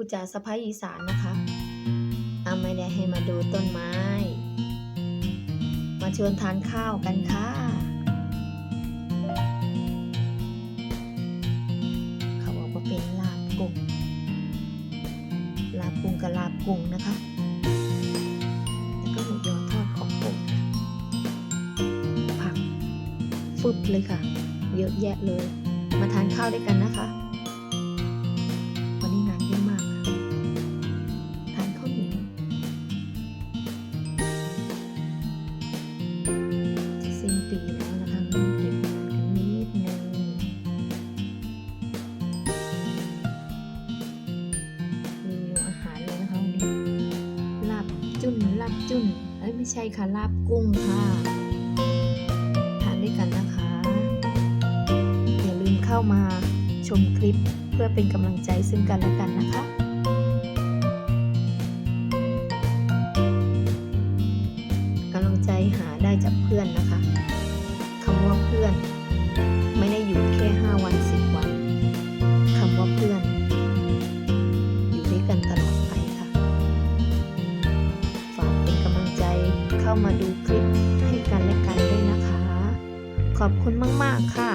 ครูจ๋าสะพ้ายอีสานนะคะอาไม่ได้ให้มาดูต้นไม้ มาชวนทานข้าวกันค่ะ เขาบอกว่าเป็นลาบกุ้ง ลาบกุ้งกับลาบกุ้งนะคะแล้วก็หมูยอทอดของกุ้งค่ะผักฟึบเลยค่ะ เยอะแยะเลย มาทานข้าวด้วยกันนะคะ บจุ้นเอ้ยไม่ใช่ค่ะลาบกุ้งค่ะ ทานด้วยกันนะคะ อย่าลืมเข้ามาชมคลิปเพื่อเป็นกำลังใจซึ่งกันและกันนะคะกำลังใจหาได้จากเพื่อนนะคะคำว่าเพื่อน มาดูคลิปให้กันและกันด้วยนะคะ ขอบคุณมาก ๆ ค่ะ